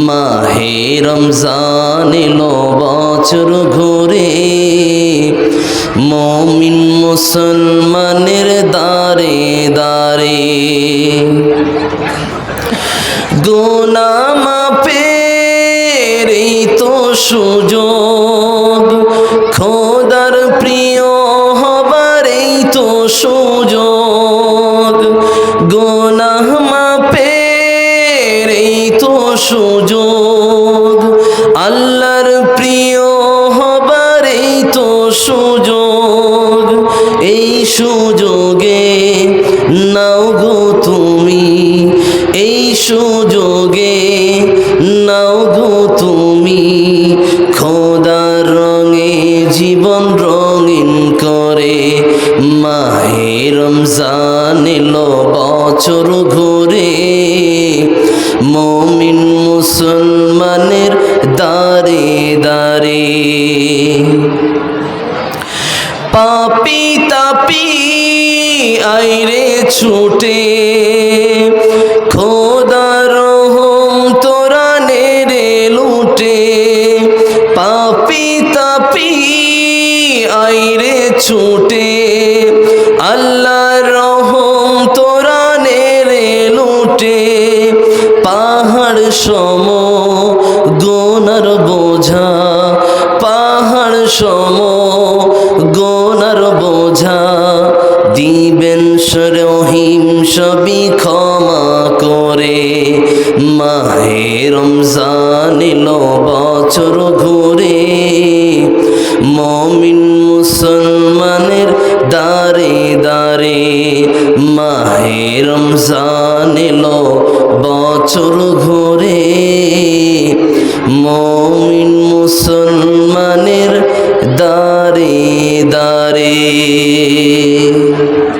মাহে রমজান এলো বছর ঘুরে মমিন মুসলমানের দারে দারে গোনামা পেরেই তো সুযোগ খোদার পেরেই তো সুযোগ। আল্লাহর প্রিয় হবার এই তো সুযোগ। এই সুযোগে নাও গো তুমি, এই সুযোগে নাও গো তুমি। খোদার রঙে জীবন রঙিন করে, মাহে রমজান বছর ঘুরে। মমিন মুসলমানের দারে দারে পাপি তাপি আইরে ছুটে। খোদার তোরা নেড়ে লুটে। পাপি তাপি আইরে ছুটে। আল্লাহ রহম সম, গোনার বোঝা, পাহাড় সম, গোনার বোঝা, দিবেন রহিম সবই ক্ষমা করে। মাহে রমজান এলো বছর ঘুরে, মমিন মুসলমানের দারে দারে মাহে রমজান এলো বছর ঘুরে মমিন মুসলমানের দারে দারে।